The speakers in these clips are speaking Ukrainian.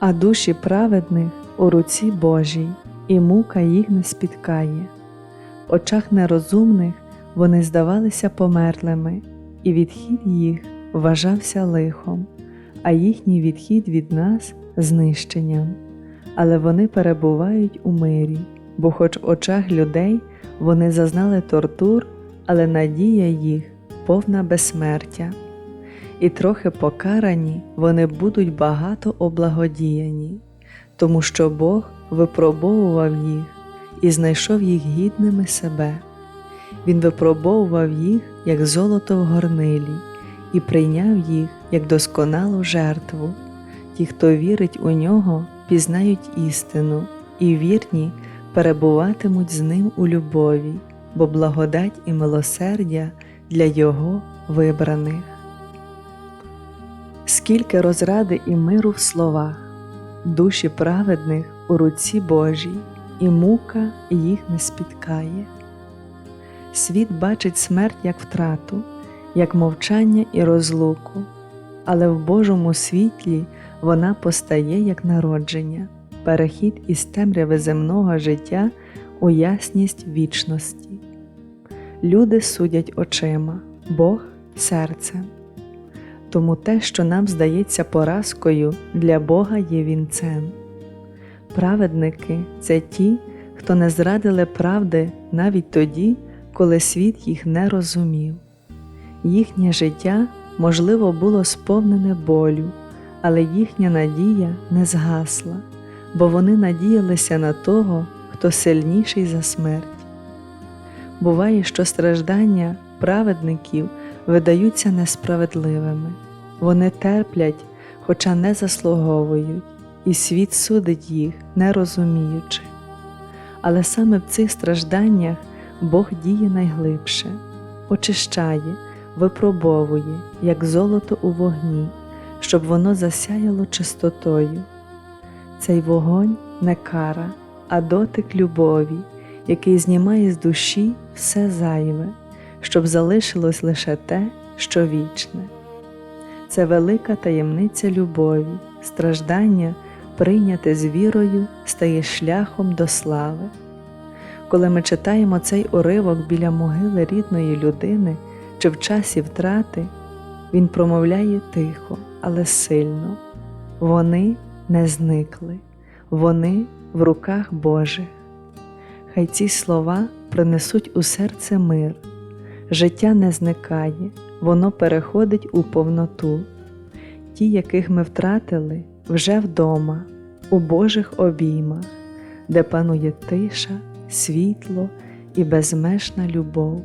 А душі праведних у руці Божій, і мука їх не спіткає. В очах нерозумних вони здавалися померлими, і відхід їх вважався лихом, а їхній відхід від нас знищенням. Але вони перебувають у мирі, бо, хоч в очах людей вони зазнали тортур, але надія їх повна безсмертя і трохи покарані вони будуть багато облагодіяні, тому що Бог випробовував їх і знайшов їх гідними себе. Він випробовував їх, як золото в горнилі, і прийняв їх як досконалу жертву. Ті, хто вірить у нього, пізнають істину, і вірні перебуватимуть з ним у любові, бо благодать і милосердя для Його вибраних скільки розради і миру в словах, душі праведних у руці Божій, і мука їх не спіткає. Світ бачить смерть як втрату, як мовчання і розлуку, але в Божому світлі вона постає як народження, перехід із темряви земного життя у ясність вічності. Люди судять очима, Бог серцем. Тому те, що нам здається поразкою, для Бога є вінцем. Праведники це ті, хто не зрадили правди навіть тоді, коли світ їх не розумів. Їхнє життя, можливо, було сповнене болю, але їхня надія не згасла, бо вони надіялися на того, хто сильніший за смерть. Буває, що страждання праведників видаються несправедливими. Вони терплять, хоча не заслуговують, і світ судить їх, не розуміючи. Але саме в цих стражданнях Бог діє найглибше, очищає, випробовує, як золото у вогні, щоб воно засяяло чистотою. Цей вогонь не кара, а дотик любові, який знімає з душі все зайве щоб залишилось лише те, що вічне. Це велика таємниця любові, страждання, прийняте з вірою, стає шляхом до слави. Коли ми читаємо цей уривок біля могили рідної людини чи в часі втрати, він промовляє тихо, але сильно. Вони не зникли, вони в руках Божих. Хай ці слова принесуть у серце мир життя не зникає, воно переходить у повноту. Ті, яких ми втратили, вже вдома, у Божих обіймах, де панує тиша, світло і безмежна любов.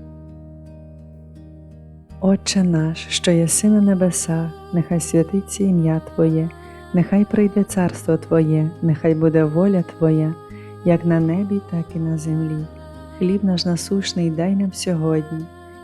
Отче наш, що єси на небесах, нехай святиться ім'я Твоє, нехай прийде царство Твоє, нехай буде воля Твоя, як на небі, так і на землі. Хліб наш насушний дай нам сьогодні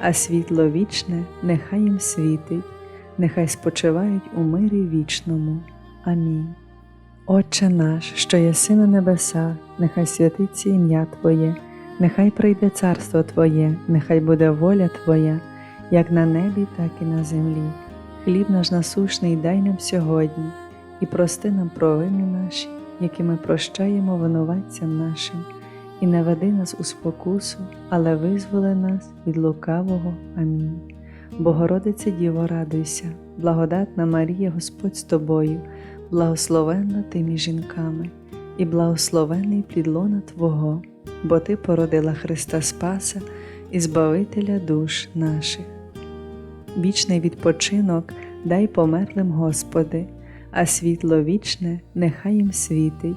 а світло вічне нехай їм світить, нехай спочивають у мирі вічному. Амінь. Отче наш, що єси на небесах, нехай святиться ім'я Твоє, нехай прийде царство Твоє, нехай буде воля Твоя, як на небі, так і на землі. Хліб наш насушний дай нам сьогодні, і прости нам провини наші, які ми прощаємо винуватцям нашим, і не веди нас у спокусу, але визволи нас від лукавого. Амінь. Богородице Діво, радуйся, благодатна Марія, Господь з тобою, благословенна ти між жінками, і благословений плід лона Твого, бо Ти породила Христа Спаса і Збавителя душ наших. Вічний відпочинок дай померлим, Господи, а світло вічне нехай їм світить,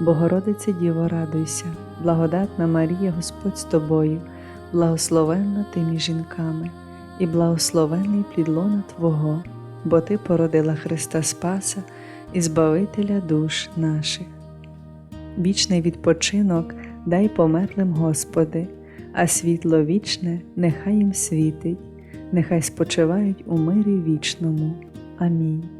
Богородице Діво, радуйся, благодатна Марія, Господь з тобою, благословенна ти між жінками, і благословений плід лона Твого, бо Ти породила Христа Спаса і Збавителя душ наших. Вічний відпочинок дай померлим, Господи, а світло вічне нехай їм світить, нехай спочивають у мирі вічному. Амінь.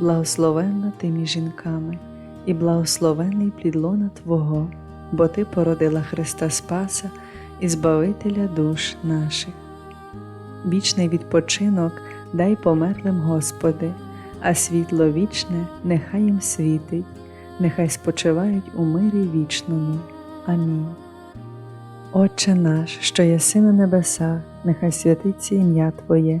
благословенна ти між жінками, і благословений плід лона Твого, бо Ти породила Христа Спаса і Збавителя душ наших. Вічний відпочинок дай померлим, Господи, а світло вічне нехай їм світить, нехай спочивають у мирі вічному. Амінь. Отче наш, що єси на небесах, нехай святиться ім'я Твоє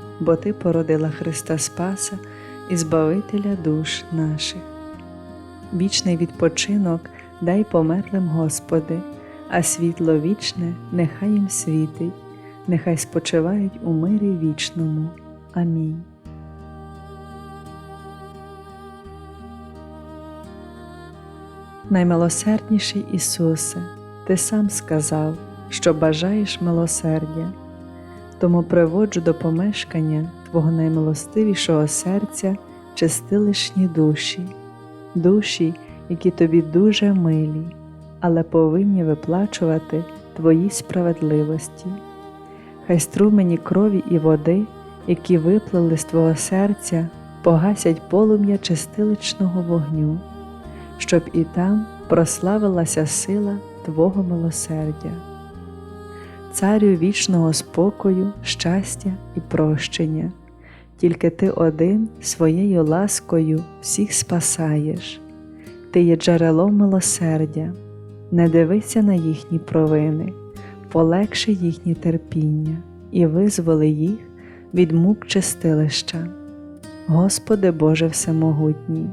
бо Ти породила Христа Спаса і Збавителя душ наших. Вічний відпочинок дай померлим, Господи, а світло вічне нехай їм світить, нехай спочивають у мирі вічному. Амінь. Наймилосердніший Ісусе, Ти сам сказав, що бажаєш милосердя тому приводжу до помешкання Твого наймилостивішого серця чистилишні душі, душі, які тобі дуже милі, але повинні виплачувати Твої справедливості. Хай струмені крові і води, які виплили з Твого серця, погасять полум'я чистиличного вогню, щоб і там прославилася сила Твого милосердя царю вічного спокою, щастя і прощення, тільки ти один своєю ласкою всіх спасаєш, ти є джерелом милосердя, не дивися на їхні провини, полегши їхні терпіння і визволи їх від мук чистилища. Господи Боже Всемогутній,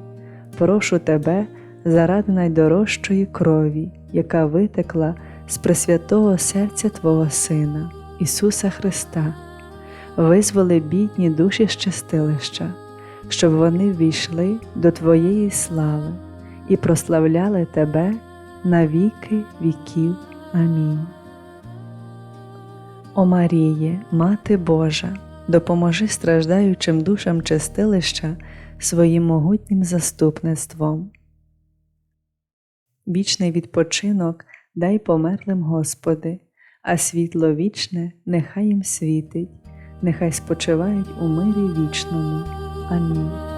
прошу Тебе заради найдорожчої крові, яка витекла з пресвятого серця Твого Сина, Ісуса Христа, визволи бідні душі щастилища, щоб вони ввійшли до Твоєї слави і прославляли Тебе на віки віків. Амінь. О Маріє, Мати Божа, допоможи страждаючим душам чистилища своїм могутнім заступництвом. Вічний відпочинок дай померлим Господи, а світло вічне нехай їм світить, нехай спочивають у мирі вічному. Амінь.